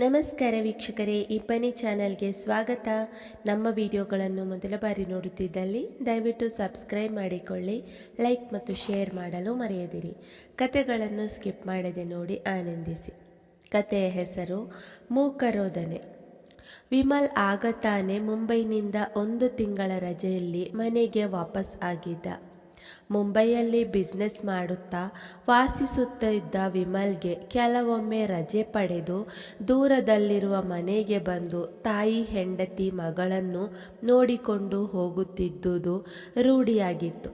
ನಮಸ್ಕಾರ ವೀಕ್ಷಕರೇ ಇಬ್ಬನಿ ಚಾನಲ್ಗೆ ಸ್ವಾಗತ. ನಮ್ಮ ವಿಡಿಯೋಗಳನ್ನು ಮೊದಲ ಬಾರಿ ನೋಡುತ್ತಿದ್ದಲ್ಲಿ ದಯವಿಟ್ಟು ಸಬ್ಸ್ಕ್ರೈಬ್ ಮಾಡಿಕೊಳ್ಳಿ, ಲೈಕ್ ಮತ್ತು ಶೇರ್ ಮಾಡಲು ಮರೆಯದಿರಿ. ಕತೆಗಳನ್ನು ಸ್ಕಿಪ್ ಮಾಡದೆ ನೋಡಿ ಆನಂದಿಸಿ. ಕತೆಯ ಹೆಸರು ಮೂಕರೋದನೆ. ವಿಮಲ್ ಆಗ ತಾನೇ ಮುಂಬೈನಿಂದ ಒಂದು ತಿಂಗಳ ರಜೆಯಲ್ಲಿ ಮನೆಗೆ ವಾಪಸ್ ಆಗಿದ್ದ. ಮುಂಬೈಯಲ್ಲಿ ಬಿಸ್ನೆಸ್ ಮಾಡುತ್ತಾ ವಾಸಿಸುತ್ತಿದ್ದ ವಿಮಲ್ಗೆ ಕೆಲವೊಮ್ಮೆ ರಜೆ ಪಡೆದು ದೂರದಲ್ಲಿರುವ ಮನೆಗೆ ಬಂದು ತಾಯಿ, ಹೆಂಡತಿ, ಮಗಳನ್ನು ನೋಡಿಕೊಂಡು ಹೋಗುತ್ತಿದ್ದುದು ರೂಢಿಯಾಗಿತ್ತು.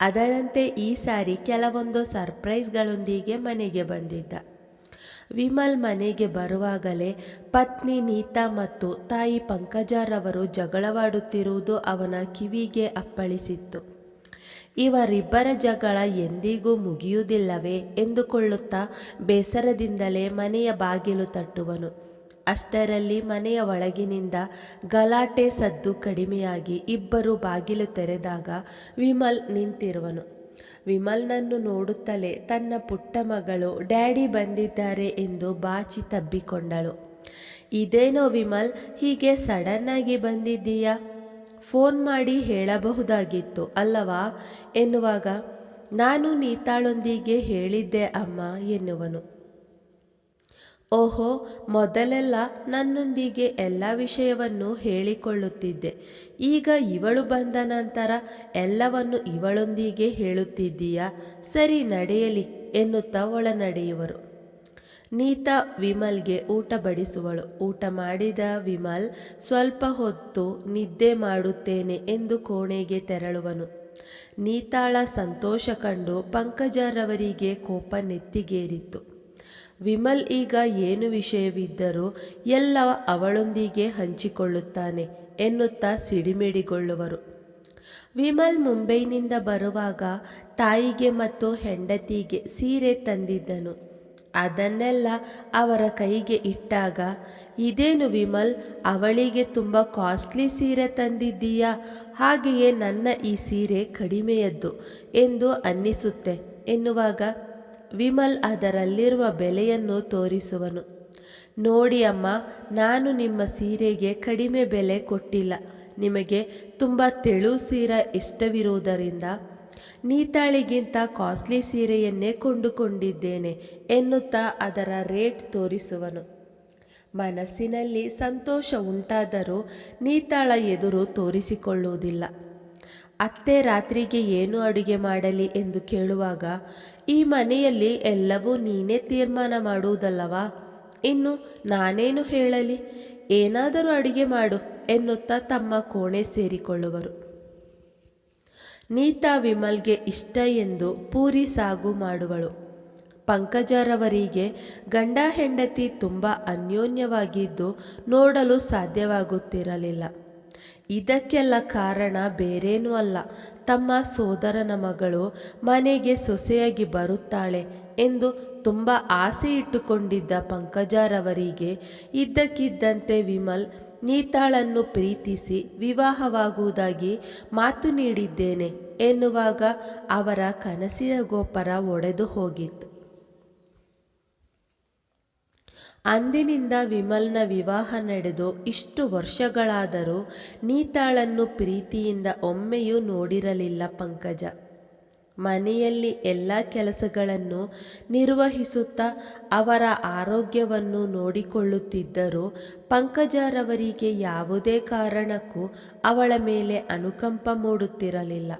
ಅದರಂತೆ ಈ ಸಾರಿ ಕೆಲವೊಂದು ಸರ್ಪ್ರೈಸ್ಗಳೊಂದಿಗೆ ಮನೆಗೆ ಬಂದಿದ್ದ. ವಿಮಲ್ ಮನೆಗೆ ಬರುವಾಗಲೇ ಪತ್ನಿ ನೀತಾ ಮತ್ತು ತಾಯಿ ಪಂಕಜಾರವರು ಜಗಳವಾಡುತ್ತಿರುವುದು ಅವನ ಕಿವಿಗೆ ಅಪ್ಪಳಿಸಿತ್ತು. ಇವರಿಬ್ಬರ ಜಗಳ ಎಂದಿಗೂ ಮುಗಿಯುವುದಿಲ್ಲವೇ ಎಂದುಕೊಳ್ಳುತ್ತಾ ಬೇಸರದಿಂದಲೇ ಮನೆಯ ಬಾಗಿಲು ತಟ್ಟುವನು. ಅಷ್ಟರಲ್ಲಿ ಮನೆಯ ಒಳಗಿನಿಂದ ಗಲಾಟೆ ಸದ್ದು ಕಡಿಮೆಯಾಗಿ ಇಬ್ಬರು ಬಾಗಿಲು ತೆರೆದಾಗ ವಿಮಲ್ ನಿಂತಿರುವನು. ವಿಮಲ್ನನ್ನು ನೋಡುತ್ತಲೇ ತನ್ನ ಪುಟ್ಟ ಮಗಳು ಡ್ಯಾಡಿ ಬಂದಿದ್ದಾರೆ ಎಂದು ಬಾಚಿ ತಬ್ಬಿಕೊಂಡಳು. ಇದೇನೋ ವಿಮಲ್, ಹೀಗೆ ಸಡನ್ನಾಗಿ ಬಂದಿದ್ದೀಯಾ? ಫೋನ್ ಮಾಡಿ ಹೇಳಬಹುದಾಗಿತ್ತು, ಅಲ್ಲವಾ? ಎನ್ನುವಾಗ, ನಾನು ನೀತಾಳೊಂದಿಗೆ ಹೇಳಿದ್ದೆ ಅಮ್ಮ ಎನ್ನುವನು. ಓಹೋ, ಮೊದಲೆಲ್ಲ ನನ್ನೊಂದಿಗೆ ಎಲ್ಲ ವಿಷಯವನ್ನು ಹೇಳಿಕೊಳ್ಳುತ್ತಿದ್ದೆ. ಈಗ ಇವಳು ಬಂದ ನಂತರ ಎಲ್ಲವನ್ನು ಇವಳೊಂದಿಗೆ ಹೇಳುತ್ತಿದ್ದೀಯಾ? ಸರಿ, ನಡೆಯಲಿ ಎನ್ನುತ್ತಾ ಒಳ ನಡೆಯುವರು ನೀತಾ ವಿಮಲ್ಗೆ ಊಟ ಬಡಿಸುವಳು. ಊಟ ಮಾಡಿದ ವಿಮಲ್, ಸ್ವಲ್ಪ ಹೊತ್ತು ನಿದ್ದೆ ಮಾಡುತ್ತೇನೆ ಎಂದು ಕೋಣೆಗೆ ತೆರಳುವನು. ನೀತಾಳ ಸಂತೋಷ ಕಂಡು ಪಂಕಜರವರಿಗೆ ಕೋಪ ನೆತ್ತಿಗೇರಿತ್ತು. ವಿಮಲ್ ಈಗ ಏನು ವಿಷಯವಿದ್ದರೂ ಎಲ್ಲ ಅವಳೊಂದಿಗೆ ಹಂಚಿಕೊಳ್ಳುತ್ತಾನೆ ಎನ್ನುತ್ತಾ ಸಿಡಿಮಿಡಿಗೊಳ್ಳುವರು. ವಿಮಲ್ ಮುಂಬೈನಿಂದ ಬರುವಾಗ ತಾಯಿಗೆ ಮತ್ತು ಹೆಂಡತಿಗೆ ಸೀರೆ ತಂದಿದ್ದನು. ಅದನ್ನೆಲ್ಲ ಅವರ ಕೈಗೆ ಇಟ್ಟಾಗ, ಇದೇನು ವಿಮಲ್, ಅವಳಿಗೆ ತುಂಬ ಕಾಸ್ಟ್ಲಿ ಸೀರೆ ತಂದಿದ್ದೀಯಾ? ಹಾಗೆಯೇ ನನ್ನ ಈ ಸೀರೆ ಕಡಿಮೆಯದ್ದು ಎಂದು ಅನ್ನಿಸುತ್ತೆ ಎನ್ನುವಾಗ ವಿಮಲ್ ಅದರಲ್ಲಿರುವ ಬೆಲೆಯನ್ನು ತೋರಿಸುವನು. ನೋಡಿ ಅಮ್ಮ, ನಾನು ನಿಮ್ಮ ಸೀರೆಗೆ ಕಡಿಮೆ ಬೆಲೆ ಕೊಟ್ಟಿಲ್ಲ. ನಿಮಗೆ ತುಂಬ ತೆಳು ಸೀರೆ ಇಷ್ಟವಿರುವುದರಿಂದ ನೀತಾಳಿಗಿಂತ ಕಾಸ್ಟ್ಲಿ ಸೀರೆಯನ್ನೇ ಕೊಂಡುಕೊಂಡಿದ್ದೇನೆ ಎನ್ನುತ್ತಾ ಅದರ ರೇಟ್ ತೋರಿಸುವನು. ಮನಸ್ಸಿನಲ್ಲಿ ಸಂತೋಷ ಉಂಟಾದರೂ ನೀತಾಳ ಎದುರು ತೋರಿಸಿಕೊಳ್ಳುವುದಿಲ್ಲ. ಅತ್ತೆ ರಾತ್ರಿಗೆ ಏನು ಅಡುಗೆ ಮಾಡಲಿ ಎಂದು ಕೇಳುವಾಗ ಈ ಮನೆಯಲ್ಲಿ ಎಲ್ಲವೂ ನೀನೇ ತೀರ್ಮಾನ ಮಾಡುವುದಲ್ಲವಾ? ಇನ್ನು ನಾನೇನು ಹೇಳಲಿ? ಏನಾದರೂ ಅಡುಗೆ ಮಾಡು ಎನ್ನುತ್ತಾ ತಮ್ಮ ಕೋಣೆ ಸೇರಿಕೊಳ್ಳುವರು. ನೀತಾ ವಿಮಲ್ಗೆ ಇಷ್ಟ ಎಂದು ಪೂರಿ ಸಾಗು ಮಾಡುವಳು. ಪಂಕಜರವರಿಗೆ ಗಂಡ ಹೆಂಡತಿ ತುಂಬ ಅನ್ಯೋನ್ಯವಾಗಿದ್ದು ನೋಡಲು ಸಾಧ್ಯವಾಗುತ್ತಿರಲಿಲ್ಲ. ಇದಕ್ಕೆಲ್ಲ ಕಾರಣ ಬೇರೇನೂ ಅಲ್ಲ. ತಮ್ಮ ಸೋದರನ ಮಗಳು ಮನೆಗೆ ಸೊಸೆಯಾಗಿ ಬರುತ್ತಾಳೆ ಎಂದು ತುಂಬ ಆಸೆ ಇಟ್ಟುಕೊಂಡಿದ್ದ ಪಂಕಜಾರವರಿಗೆ ಇದ್ದಕ್ಕಿದ್ದಂತೆ ವಿಮಲ್ ನೀತಾಳನ್ನು ಪ್ರೀತಿಸಿ ವಿವಾಹವಾಗುವುದಾಗಿ ಮಾತು ನೀಡಿದ್ದೇನೆ ಎನ್ನುವಾಗ ಅವರ ಕನಸಿನ ಗೋಪುರ ಒಡೆದು ಹೋಗಿತ್ತು. ಅಂದಿನಿಂದ ವಿಮಲ್ನ ವಿವಾಹ ನಡೆದು ಇಷ್ಟು ವರ್ಷಗಳಾದರೂ ನೀತಾಳನ್ನು ಪ್ರೀತಿಯಿಂದ ಒಮ್ಮೆಯೂ ನೋಡಿರಲಿಲ್ಲ ಪಂಕಜ. ಮನೆಯಲ್ಲಿ ಎಲ್ಲ ಕೆಲಸಗಳನ್ನು ನಿರ್ವಹಿಸುತ್ತಾ ಅವರ ಆರೋಗ್ಯವನ್ನು ನೋಡಿಕೊಳ್ಳುತ್ತಿದ್ದರೂ ಪಂಕಜರವರಿಗೆ ಯಾವುದೇ ಕಾರಣಕ್ಕೂ ಅವಳ ಮೇಲೆ ಅನುಕಂಪ ಮೂಡುತ್ತಿರಲಿಲ್ಲ.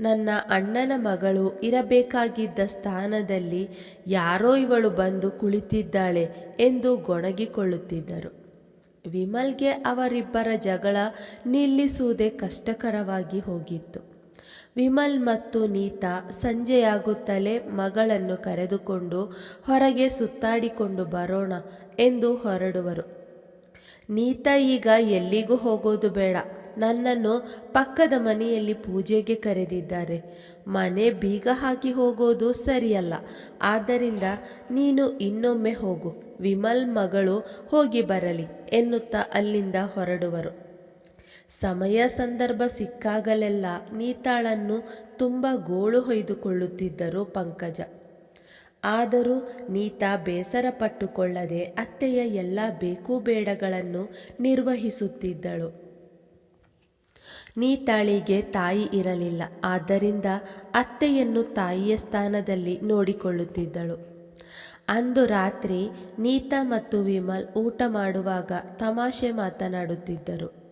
ನನ್ನ ಅಣ್ಣನ ಮಗಳು ಇರಬೇಕಾಗಿದ್ದ ಸ್ಥಾನದಲ್ಲಿ ಯಾರೋ ಇವಳು ಬಂದು ಕುಳಿತಿದ್ದಾಳೆ ಎಂದು ಗೊಣಗಿಕೊಳ್ಳುತ್ತಿದ್ದರು. ವಿಮಲ್ಗೆ ಅವರಿಬ್ಬರ ಜಗಳ ನಿಲ್ಲಿಸುವುದೇ ಕಷ್ಟಕರವಾಗಿ ಹೋಗಿತ್ತು. ವಿಮಲ್ ಮತ್ತು ನೀತಾ ಸಂಜೆಯಾಗುತ್ತಲೇ ಮಗಳನ್ನು ಕರೆದುಕೊಂಡು ಹೊರಗೆ ಸುತ್ತಾಡಿಕೊಂಡು ಬರೋಣ ಎಂದು ಹೊರಡುವರು. ನೀತಾ ಈಗ ಎಲ್ಲಿಗೂ ಹೋಗೋದು ಬೇಡ. ನನ್ನನ್ನು ಪಕ್ಕದ ಮನೆಯಲ್ಲಿ ಪೂಜೆಗೆ ಕರೆದಿದ್ದಾರೆ. ಮನೆ ಬೀಗ ಹಾಕಿ ಹೋಗೋದು ಸರಿಯಲ್ಲ. ಆದ್ದರಿಂದ ನೀನು ಇನ್ನೊಮ್ಮೆ ಹೋಗು. ವಿಮಲ್ ಮಗಳು ಹೋಗಿ ಬರಲಿ ಎನ್ನುತ್ತಾ ಅಲ್ಲಿಂದ ಹೊರಡುವರು. ಸಮಯ ಸಂದರ್ಭ ಸಿಕ್ಕಾಗಲೆಲ್ಲ ನೀತಾಳನ್ನು ತುಂಬ ಗೋಳು ಹೊಯ್ದುಕೊಳ್ಳುತ್ತಿದ್ದರು ಪಂಕಜ. ಆದರೂ ನೀತಾ ಬೇಸರ ಪಟ್ಟುಕೊಳ್ಳದೆ ಅತ್ತೆಯ ಎಲ್ಲ ಬೇಕು ಬೇಡಗಳನ್ನು ನಿರ್ವಹಿಸುತ್ತಿದ್ದಳು. ನೀತಾಳಿಗೆ ತಾಯಿ ಇರಲಿಲ್ಲ. ಆದ್ದರಿಂದ ಅತ್ತೆಯನ್ನು ತಾಯಿಯ ಸ್ಥಾನದಲ್ಲಿ ನೋಡಿಕೊಳ್ಳುತ್ತಿದ್ದಳು. ಅಂದು ರಾತ್ರಿ ನೀತಾ ಮತ್ತು ವಿಮಲ್ ಊಟ ಮಾಡುವಾಗ ತಮಾಷೆ ಮಾತನಾಡುತ್ತಿದ್ದರು.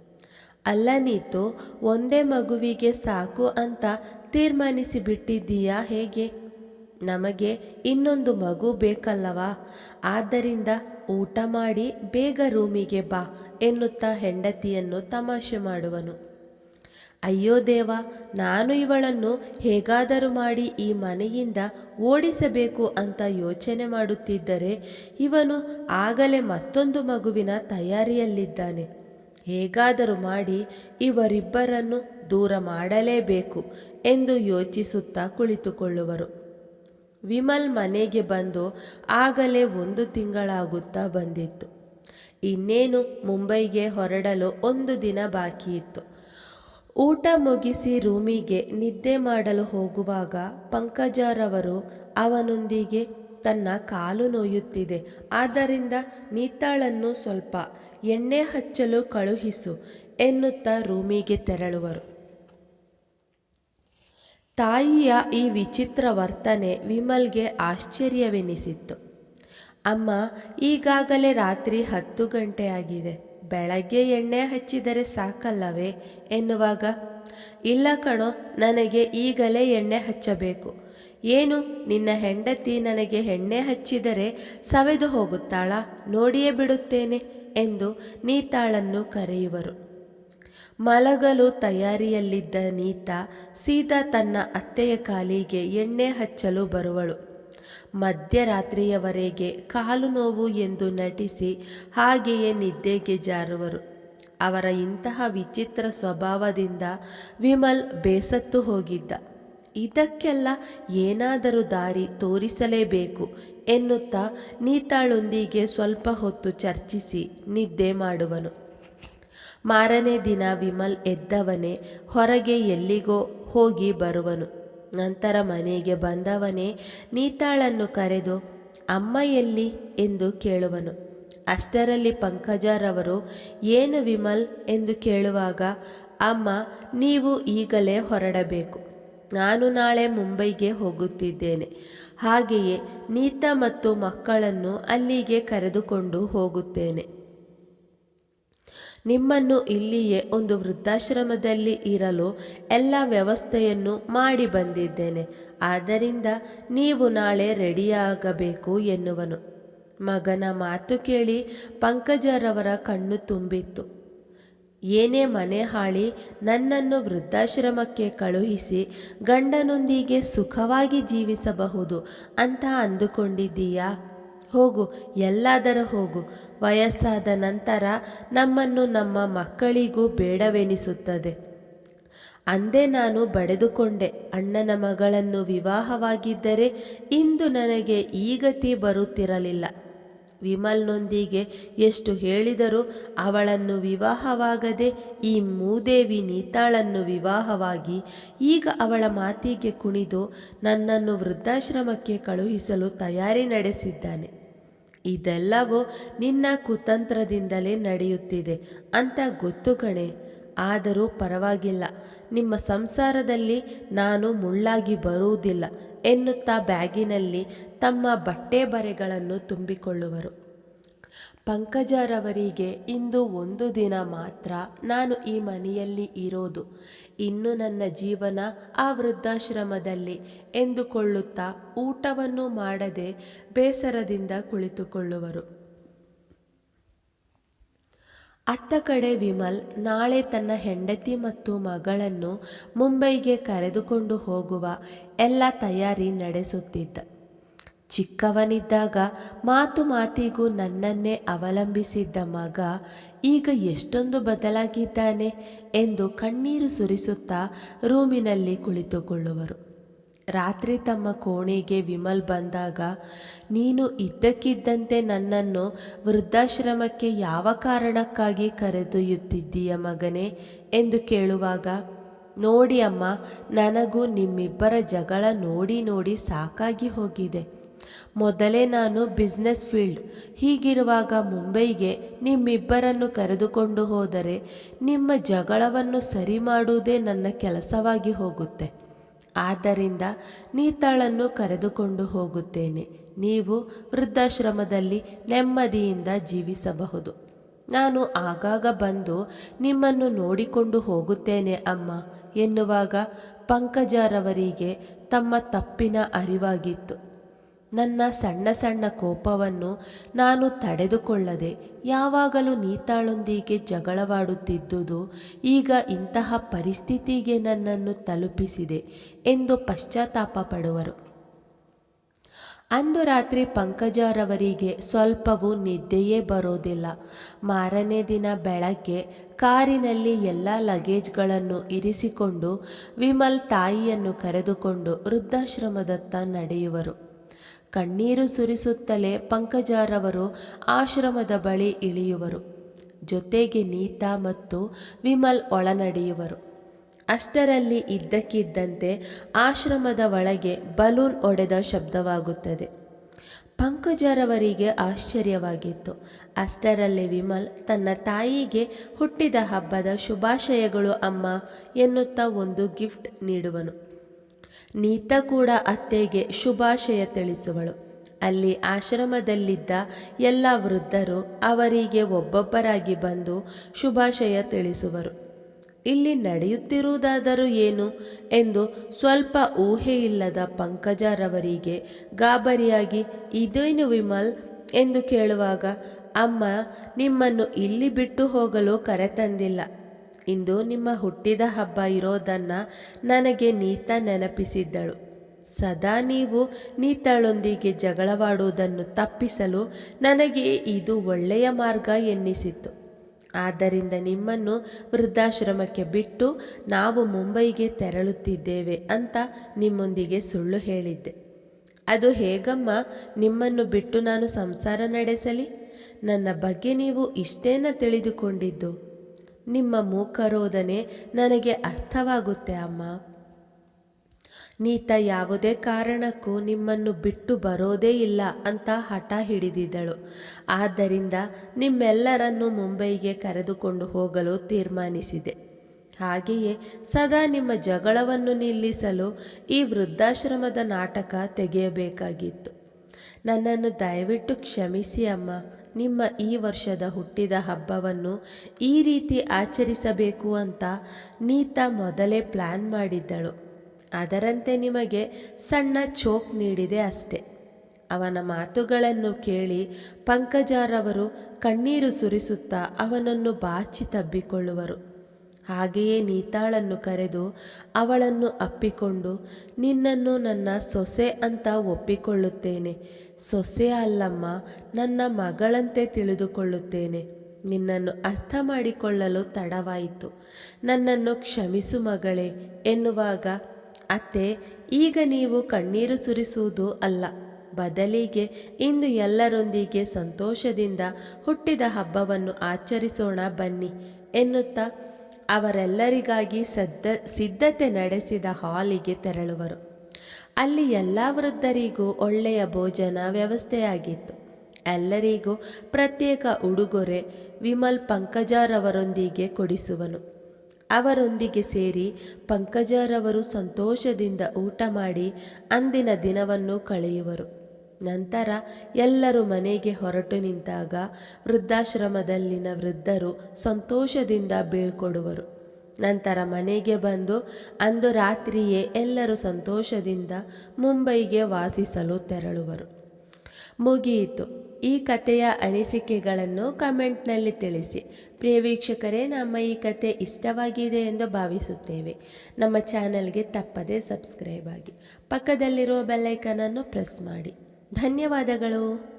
ಅಲ್ಲ ನೀತು, ಒಂದೇ ಮಗುವಿಗೆ ಸಾಕು ಅಂತ ತೀರ್ಮಾನಿಸಿ ಬಿಟ್ಟಿದ್ದೀಯಾ ಹೇಗೆ? ನಮಗೆ ಇನ್ನೊಂದು ಮಗು ಬೇಕಲ್ಲವಾ? ಆದ್ದರಿಂದ ಊಟ ಮಾಡಿ ಬೇಗ ರೂಮಿಗೆ ಬಾ ಎನ್ನುತ್ತಾ ಹೆಂಡತಿಯನ್ನು ತಮಾಷೆ ಮಾಡುವನು. ಅಯ್ಯೋ ದೇವ, ನಾನು ಇವಳನ್ನು ಹೇಗಾದರೂ ಮಾಡಿ ಈ ಮನೆಯಿಂದ ಓಡಿಸಬೇಕು ಅಂತ ಯೋಚನೆ ಮಾಡುತ್ತಿದ್ದರೆ ಇವನು ಆಗಲೇ ಮತ್ತೊಂದು ಮಗುವಿನ ತಯಾರಿಯಲ್ಲಿದ್ದಾನೆ. ಹೇಗಾದರೂ ಮಾಡಿ ಇವರಿಬ್ಬರನ್ನು ದೂರ ಮಾಡಲೇಬೇಕು ಎಂದು ಯೋಚಿಸುತ್ತಾ ಕುಳಿತುಕೊಳ್ಳುವರು. ವಿಮಲ್ ಮನೆಗೆ ಬಂದು ಆಗಲೇ ಒಂದು ತಿಂಗಳಾಗುತ್ತಾ ಬಂದಿತ್ತು. ಇನ್ನೇನು ಮುಂಬೈಗೆ ಹೊರಡಲು ಒಂದು ದಿನ ಬಾಕಿ ಇತ್ತು ಊಟ ಮುಗಿಸಿ ರೂಮಿಗೆ ನಿದ್ದೆ ಮಾಡಲು ಹೋಗುವಾಗ ಪಂಕಜಾರವರು ಅವನೊಂದಿಗೆ ತನ್ನ ಕಾಲು ನೋಯುತ್ತಿದೆ. ಆದ್ದರಿಂದ ನೀತಾಳನ್ನು ಸ್ವಲ್ಪ ಎಣ್ಣೆ ಹಚ್ಚಲು ಕಳುಹಿಸು ಎನ್ನುತ್ತಾ ರೂಮಿಗೆ ತೆರಳುವರು. ತಾಯಿಯ ಈ ವಿಚಿತ್ರ ವರ್ತನೆ ವಿಮಲ್ಗೆ ಆಶ್ಚರ್ಯವೆನಿಸಿತ್ತು. ಅಮ್ಮ, ಈಗಾಗಲೇ ರಾತ್ರಿ ಹತ್ತು ಗಂಟೆಯಾಗಿದೆ ಬೆಳಗ್ಗೆ ಎಣ್ಣೆ ಹಚ್ಚಿದರೆ ಸಾಕಲ್ಲವೇ? ಎನ್ನುವಾಗ, ಇಲ್ಲ ಕಣೋ, ನನಗೆ ಈಗಲೇ ಎಣ್ಣೆ ಹಚ್ಚಬೇಕು. ಏನು, ನಿನ್ನ ಹೆಂಡತಿ ನನಗೆ ಎಣ್ಣೆ ಹಚ್ಚಿದರೆ ಸವೆದು ಹೋಗುತ್ತಾಳಾ? ನೋಡಿಯೇ ಬಿಡುತ್ತೇನೆ ಎಂದು ನೀತಾಳನ್ನು ಕರೆಯುವರು. ಮಲಗಲು ತಯಾರಿಯಲ್ಲಿದ್ದ ನೀತಾ ಸೀತಾ ತನ್ನ ಅತ್ತೆಯ ಕಾಲಿಗೆ ಎಣ್ಣೆ ಹಚ್ಚಲು ಬರುವಳು. ಮಧ್ಯರಾತ್ರಿಯವರೆಗೆ ಕಾಲು ನೋವು ಎಂದು ನಟಿಸಿ ಹಾಗೆಯೇ ನಿದ್ದೆಗೆ ಜಾರುವರು. ಅವರ ಇಂತಹ ವಿಚಿತ್ರ ಸ್ವಭಾವದಿಂದ ವಿಮಲ್ ಬೇಸತ್ತು ಹೋಗಿದ್ದ. ಇದಕ್ಕೆಲ್ಲ ಏನಾದರೂ ದಾರಿ ತೋರಿಸಲೇಬೇಕು ಎನ್ನುತ್ತಾ ನೀತಾಳೊಂದಿಗೆ ಸ್ವಲ್ಪ ಹೊತ್ತು ಚರ್ಚಿಸಿ ನಿದ್ದೆ ಮಾಡುವನು. ಮಾರನೇ ದಿನ ವಿಮಲ್ ಎದ್ದವನೇ ಹೊರಗೆ ಎಲ್ಲಿಗೋ ಹೋಗಿ ಬರುವನು. ನಂತರ ಮನೆಗೆ ಬಂದವನೇ ನೀತಾಳನ್ನು ಕರೆದು, ಅಮ್ಮ ಎಲ್ಲಿ? ಎಂದು ಕೇಳುವನು. ಅಷ್ಟರಲ್ಲಿ ಪಂಕಜರವರು, ಏನು ವಿಮಲ್? ಎಂದು ಕೇಳುವಾಗ, ಅಮ್ಮ, ನೀವು ಈಗಲೇ ಹೊರಡಬೇಕು. ನಾನು ನಾಳೆ ಮುಂಬೈಗೆ ಹೋಗುತ್ತಿದ್ದೇನೆ. ಹಾಗೆಯೇ ನೀತಾ ಮತ್ತು ಮಕ್ಕಳನ್ನು ಅಲ್ಲಿಗೆ ಕರೆದುಕೊಂಡು ಹೋಗುತ್ತೇನೆ. ನಿಮ್ಮನ್ನು ಇಲ್ಲಿಯೇ ಒಂದು ವೃದ್ಧಾಶ್ರಮದಲ್ಲಿ ಇರಲು ಎಲ್ಲ ವ್ಯವಸ್ಥೆಯನ್ನು ಮಾಡಿ ಬಂದಿದ್ದೇನೆ. ಆದ್ದರಿಂದ ನೀವು ನಾಳೆ ರೆಡಿಯಾಗಬೇಕು ಎನ್ನುವನು. ಮಗನ ಮಾತು ಕೇಳಿ ಪಂಕಜರವರ ಕಣ್ಣು ತುಂಬಿತ್ತು. ಏನೇ ಮನೆ ಹಾಳಿ, ನನ್ನನ್ನು ವೃದ್ಧಾಶ್ರಮಕ್ಕೆ ಕಳುಹಿಸಿ ಗಂಡನೊಂದಿಗೆ ಸುಖವಾಗಿ ಜೀವಿಸಬಹುದು ಅಂತ ಅಂದುಕೊಂಡಿದ್ದೀಯಾ? ಹೋಗು, ಎಲ್ಲಾದರ ಹೋಗು. ವಯಸ್ಸಾದ ನಂತರ ನಮ್ಮನ್ನು ನಮ್ಮ ಮಕ್ಕಳಿಗೂ ಬೇಡವೆನಿಸುತ್ತದೆ. ಅಂದೇ ನಾನು ಬಡೆದುಕೊಂಡೆ. ಅಣ್ಣನ ಮಗಳನ್ನು ವಿವಾಹವಾಗಿದ್ದರೆ ಇಂದು ನನಗೆ ಈ ಗತಿ ಬರುತ್ತಿರಲಿಲ್ಲ. ವಿಮಲ್ನೊಂದಿಗೆ ಎಷ್ಟು ಹೇಳಿದರೂ ಅವಳನ್ನು ವಿವಾಹವಾಗದೆ ಈ ಮೂದೇವಿ ನೀತಾಳನ್ನು ವಿವಾಹವಾಗಿ ಈಗ ಅವಳ ಮಾತಿಗೆ ಕುಣಿದು ನನ್ನನ್ನು ವೃದ್ಧಾಶ್ರಮಕ್ಕೆ ಕಳುಹಿಸಲು ತಯಾರಿ ನಡೆಸಿದ್ದಾನೆ. ಇದೆಲ್ಲವೂ ನಿನ್ನ ಕುತಂತ್ರದಿಂದಲೇ ನಡೆಯುತ್ತಿದೆ ಅಂತ ಗೊತ್ತು ಕಣೆ. ಆದರೂ ಪರವಾಗಿಲ್ಲ. ನಿಮ್ಮ ಸಂಸಾರದಲ್ಲಿ ನಾನು ಮುಳ್ಳಾಗಿ ಬರುವುದಿಲ್ಲ. ಎನ್ನುತ್ತಾ ಬ್ಯಾಗಿನಲ್ಲಿ ತಮ್ಮ ಬಟ್ಟೆ ಬರೆಗಳನ್ನು ತುಂಬಿಕೊಳ್ಳುವರು. ಪಂಕಜರವರಿಗೆ ಇಂದು ಒಂದು ದಿನ ಮಾತ್ರ ನಾನು ಈ ಮನೆಯಲ್ಲಿ ಇರೋದು. ಇನ್ನು ನನ್ನ ಜೀವನ ಆ ವೃದ್ಧಾಶ್ರಮದಲ್ಲಿ ಎಂದುಕೊಳ್ಳುತ್ತಾ ಊಟವನ್ನು ಮಾಡದೆ ಬೇಸರದಿಂದ ಕುಳಿತುಕೊಳ್ಳುವರು. ಅತ್ತ ಕಡೆ ವಿಮಲ್ ನಾಳೆ ತನ್ನ ಹೆಂಡತಿ ಮತ್ತು ಮಗಳನ್ನು ಮುಂಬೈಗೆ ಕರೆದುಕೊಂಡು ಹೋಗುವ ಎಲ್ಲ ತಯಾರಿ ನಡೆಸುತ್ತಿದ್ದ. ಚಿಕ್ಕವನಿದ್ದಾಗ ಮಾತು ಮಾತಿಗೂ ನನ್ನನ್ನೇ ಅವಲಂಬಿಸಿದ್ದ ಮಗ ಈಗ ಎಷ್ಟೊಂದು ಬದಲಾಗಿದ್ದಾನೆ ಎಂದು ಕಣ್ಣೀರು ಸುರಿಸುತ್ತಾ ರೂಮಿನಲ್ಲಿ ಕುಳಿತುಕೊಳ್ಳುವರು. ರಾತ್ರಿ ತಮ್ಮ ಕೋಣೆಗೆ ವಿಮಲ್ ಬಂದಾಗ, ನೀನು ಇದ್ದಕ್ಕಿದ್ದಂತೆ ನನ್ನನ್ನು ವೃದ್ಧಾಶ್ರಮಕ್ಕೆ ಯಾವ ಕಾರಣಕ್ಕಾಗಿ ಕರೆದೊಯ್ಯುತ್ತಿದ್ದೀಯ ಮಗನೇ? ಎಂದು ಕೇಳುವಾಗ, ನೋಡಿ ಅಮ್ಮ, ನನಗೂ ನಿಮ್ಮಿಬ್ಬರ ಜಗಳ ನೋಡಿ ನೋಡಿ ಸಾಕಾಗಿ ಹೋಗಿದೆ. ಮೊದಲೇ ನಾನು ಬಿಸ್ನೆಸ್ ಫೀಲ್ಡ್, ಹೀಗಿರುವಾಗ ಮುಂಬೈಗೆ ನಿಮ್ಮಿಬ್ಬರನ್ನು ಕರೆದುಕೊಂಡು ಹೋದರೆ ನಿಮ್ಮ ಜಗಳವನ್ನು ಸರಿ ಮಾಡುವುದೇ ನನ್ನ ಕೆಲಸವಾಗಿ ಹೋಗುತ್ತೆ. ಆದ್ದರಿಂದ ನೀತಾಳನ್ನು ಕರೆದುಕೊಂಡು ಹೋಗುತ್ತೇನೆ. ನೀವು ವೃದ್ಧಾಶ್ರಮದಲ್ಲಿ ನೆಮ್ಮದಿಯಿಂದ ಜೀವಿಸಬಹುದು. ನಾನು ಆಗಾಗ ಬಂದು ನಿಮ್ಮನ್ನು ನೋಡಿಕೊಂಡು ಹೋಗುತ್ತೇನೆ ಅಮ್ಮ ಎನ್ನುವಾಗ ಪಂಕಜಾರವರಿಗೆ ತಮ್ಮ ತಪ್ಪಿನ ಅರಿವಾಗಿತ್ತು. ನನ್ನ ಸಣ್ಣ ಸಣ್ಣ ಕೋಪವನ್ನು ನಾನು ತಡೆದುಕೊಳ್ಳದೆ ಯಾವಾಗಲೂ ನೀತಾಳೊಂದಿಗೆ ಜಗಳವಾಡುತ್ತಿದ್ದುದು, ಈಗ ಇಂತಹ ಪರಿಸ್ಥಿತಿಗೆ ನನ್ನನ್ನು ತಲುಪಿಸಿದೆ ಎಂದು ಪಶ್ಚಾತ್ತಾಪ ಪಡುವರು ಅಂದು ರಾತ್ರಿ ಪಂಕಜಾರವರಿಗೆ ಸ್ವಲ್ಪವೂ ನಿದ್ದೆಯೇ ಬರೋದಿಲ್ಲ. ಮಾರನೇ ದಿನ ಬೆಳಗ್ಗೆ ಕಾರಿನಲ್ಲಿ ಎಲ್ಲ ಲಗೇಜ್ಗಳನ್ನು ಇರಿಸಿಕೊಂಡು ವಿಮಲ್ ತಾಯಿಯನ್ನು ಕರೆದುಕೊಂಡು ವೃದ್ಧಾಶ್ರಮದತ್ತ ನಡೆಯುವರು. ಕಣ್ಣೀರು ಸುರಿಸುತ್ತಲೇ ಪಂಕಜಾರವರು ಆಶ್ರಮದ ಬಳಿ ಇಳಿಯುವರು. ಜೊತೆಗೆ ನೀತಾ ಮತ್ತು ವಿಮಲ್ ಒಳನಡೆಯುವರು. ಅಷ್ಟರಲ್ಲಿ ಇದ್ದಕ್ಕಿದ್ದಂತೆ ಆಶ್ರಮದ ಒಳಗೆ ಬಲೂನ್ ಒಡೆದ ಶಬ್ದವಾಗುತ್ತದೆ. ಪಂಕಜರವರಿಗೆ ಆಶ್ಚರ್ಯವಾಗಿತ್ತು. ಅಷ್ಟರಲ್ಲಿ ವಿಮಲ್ ತನ್ನ ತಾಯಿಗೆ ಹುಟ್ಟಿದ ಹಬ್ಬದ ಶುಭಾಶಯಗಳು ಅಮ್ಮ ಎನ್ನುತ್ತಾ ಒಂದು ಗಿಫ್ಟ್ ನೀಡುವನು. ನೀತಾ ಕೂಡ ಅತ್ತೆಗೆ ಶುಭಾಶಯ ತಿಳಿಸುವಳು. ಅಲ್ಲಿ ಆಶ್ರಮದಲ್ಲಿದ್ದ ಎಲ್ಲ ವೃದ್ಧರು ಅವರಿಗೆ ಒಬ್ಬೊಬ್ಬರಾಗಿ ಬಂದು ಶುಭಾಶಯ ತಿಳಿಸುವರು. ಇಲ್ಲಿ ನಡೆಯುತ್ತಿರುವುದಾದರೂ ಏನು ಎಂದು ಸ್ವಲ್ಪ ಊಹೆಯಿಲ್ಲದ ಪಂಕಜಾರವರಿಗೆ ಗಾಬರಿಯಾಗಿ, ಇದೇನು ವಿಮಲ್? ಎಂದು ಕೇಳುವಾಗ, ಅಮ್ಮ, ನಿಮ್ಮನ್ನು ಇಲ್ಲಿ ಬಿಟ್ಟು ಹೋಗಲು ಕರೆತಂದಿಲ್ಲ. ಇಂದು ನಿಮ್ಮ ಹುಟ್ಟಿದ ಹಬ್ಬ ಇರೋದನ್ನು ನನಗೆ ನೀತ ನೆನಪಿಸಿದ್ದಳು. ಸದಾ ನೀವು ನೀತಳೊಂದಿಗೆ ಜಗಳವಾಡುವುದನ್ನು ತಪ್ಪಿಸಲು ನನಗೆ ಇದು ಒಳ್ಳೆಯ ಮಾರ್ಗ ಎನ್ನಿಸಿತ್ತು. ಆದ್ದರಿಂದ ನಿಮ್ಮನ್ನು ವೃದ್ಧಾಶ್ರಮಕ್ಕೆ ಬಿಟ್ಟು ನಾವು ಮುಂಬೈಗೆ ತೆರಳುತ್ತಿದ್ದೇವೆ ಅಂತ ನಿಮ್ಮೊಂದಿಗೆ ಸುಳ್ಳು ಹೇಳಿದ್ದೆ. ಅದು ಹೇಗಮ್ಮ? ನಿಮ್ಮನ್ನು ಬಿಟ್ಟು ನಾನು ಸಂಸಾರ ನಡೆಸಲಿ? ನನ್ನ ಬಗ್ಗೆ ನೀವು ಇಷ್ಟೇನ ತಿಳಿದುಕೊಂಡಿದ್ದು? ನಿಮ್ಮ ಮೂಕರೋಧನೆ ನನಗೆ ಅರ್ಥವಾಗುತ್ತೆ, ಅಮ್ಮ. ನೀತ ಯಾವುದೇ ಕಾರಣಕ್ಕೂ ನಿಮ್ಮನ್ನು ಬಿಟ್ಟು ಬರೋದೇ ಇಲ್ಲ ಅಂತ ಹಠ ಹಿಡಿದಿದ್ದಳು. ಆದ್ದರಿಂದ ನಿಮ್ಮೆಲ್ಲರನ್ನು ಮುಂಬೈಗೆ ಕರೆದುಕೊಂಡು ಹೋಗಲು ತೀರ್ಮಾನಿಸಿದೆ. ಹಾಗೆಯೇ ಸದಾ ನಿಮ್ಮ ಜಗಳವನ್ನು ನಿಲ್ಲಿಸಲು ಈ ವೃದ್ಧಾಶ್ರಮದ ನಾಟಕ ತೆಗೆಯಬೇಕಾಗಿತ್ತು. ನನ್ನನ್ನು ದಯವಿಟ್ಟು ಕ್ಷಮಿಸಿ, ಅಮ್ಮ. ನಿಮ್ಮ ಈ ವರ್ಷದ ಹುಟ್ಟಿದ ಹಬ್ಬವನ್ನು ಈ ರೀತಿ ಆಚರಿಸಬೇಕು ಅಂತ ನೀತ ಮೊದಲೇ ಪ್ಲ್ಯಾನ್ ಮಾಡಿದ್ದಳು. ಅದರಂತೆ ನಿಮಗೆ ಸಣ್ಣ ಚೋಕ್ ನೀಡಿದೆ ಅಷ್ಟೆ. ಅವನ ಮಾತುಗಳನ್ನು ಕೇಳಿ ಪಂಕಜಾರವರು ಕಣ್ಣೀರು ಸುರಿಸುತ್ತಾ ಅವನನ್ನು ಬಾಚಿ ತಬ್ಬಿಕೊಳ್ಳುವರು. ಹಾಗೆಯೇ ನೀತಾಳನ್ನು ಕರೆದು ಅವಳನ್ನು ಅಪ್ಪಿಕೊಂಡು, ನಿನ್ನನ್ನು ನನ್ನ ಸೊಸೆ ಅಂತ ಒಪ್ಪಿಕೊಳ್ಳುತ್ತೇನೆ. ಸೊಸೆ ಅಲ್ಲಮ್ಮ, ನನ್ನ ಮಗಳಂತೆ ತಿಳಿದುಕೊಳ್ಳುತ್ತೇನೆ. ನಿನ್ನನ್ನು ಅರ್ಥ ಮಾಡಿಕೊಳ್ಳಲು ತಡವಾಯಿತು. ನನ್ನನ್ನು ಕ್ಷಮಿಸು ಮಗಳೇ ಎನ್ನುವಾಗ, ಅತ್ತೆ, ಈಗ ನೀವು ಕಣ್ಣೀರು ಸುರಿಸುವುದು ಅಲ್ಲ. ಬದಲಿಗೆ ಇಂದು ಎಲ್ಲರೊಂದಿಗೆ ಸಂತೋಷದಿಂದ ಹುಟ್ಟಿದ ಹಬ್ಬವನ್ನು ಆಚರಿಸೋಣ ಬನ್ನಿ ಎನ್ನುತ್ತಾ ಅವರೆಲ್ಲರಿಗಾಗಿ ಸದ್ದ, ಸಿದ್ಧತೆ ನಡೆಸಿದ ಹಾಲಿಗೆ ತೆರಳುವರು. ಅಲ್ಲಿ ಎಲ್ಲ ವೃದ್ಧರಿಗೂ ಒಳ್ಳೆಯ ಭೋಜನ ವ್ಯವಸ್ಥೆಯಾಗಿತ್ತು. ಎಲ್ಲರಿಗೂ ಪ್ರತ್ಯೇಕ ಉಡುಗೊರೆ ವಿಮಲ್ ಪಂಕಜಾರವರೊಂದಿಗೆ ಕೊಡಿಸುವನು. ಅವರೊಂದಿಗೆ ಸೇರಿ ಪಂಕಜಾರವರು ಸಂತೋಷದಿಂದ ಊಟ ಮಾಡಿ ಅಂದಿನ ದಿನವನ್ನು ಕಳೆಯುವರು. ನಂತರ ಎಲ್ಲರೂ ಮನೆಗೆ ಹೊರಟು ನಿಂತಾಗ ವೃದ್ಧಾಶ್ರಮದಲ್ಲಿನ ವೃದ್ಧರು ಸಂತೋಷದಿಂದ ಬೀಳ್ಕೊಡುವರು. ನಂತರ ಮನೆಗೆ ಬಂದು ಅಂದು ರಾತ್ರಿಯೇ ಎಲ್ಲರೂ ಸಂತೋಷದಿಂದ ಮುಂಬೈಗೆ ವಾಸಿಸಲು ತೆರಳುವರು. ಮುಗಿಯಿತು. ಈ ಕಥೆಯ ಅನಿಸಿಕೆಗಳನ್ನು ಕಮೆಂಟ್ನಲ್ಲಿ ತಿಳಿಸಿ. ಪ್ರಿಯ ವೀಕ್ಷಕರೇ, ನಮ್ಮ ಈ ಕತೆ ಇಷ್ಟವಾಗಿದೆ ಎಂದು ಭಾವಿಸುತ್ತೇವೆ. ನಮ್ಮ ಚಾನಲ್ಗೆ ತಪ್ಪದೇ ಸಬ್ಸ್ಕ್ರೈಬ್ ಆಗಿ. ಪಕ್ಕದಲ್ಲಿರುವ ಬೆಲ್ಲೈಕನನ್ನು ಪ್ರೆಸ್ ಮಾಡಿ. ಧನ್ಯವಾದಗಳು.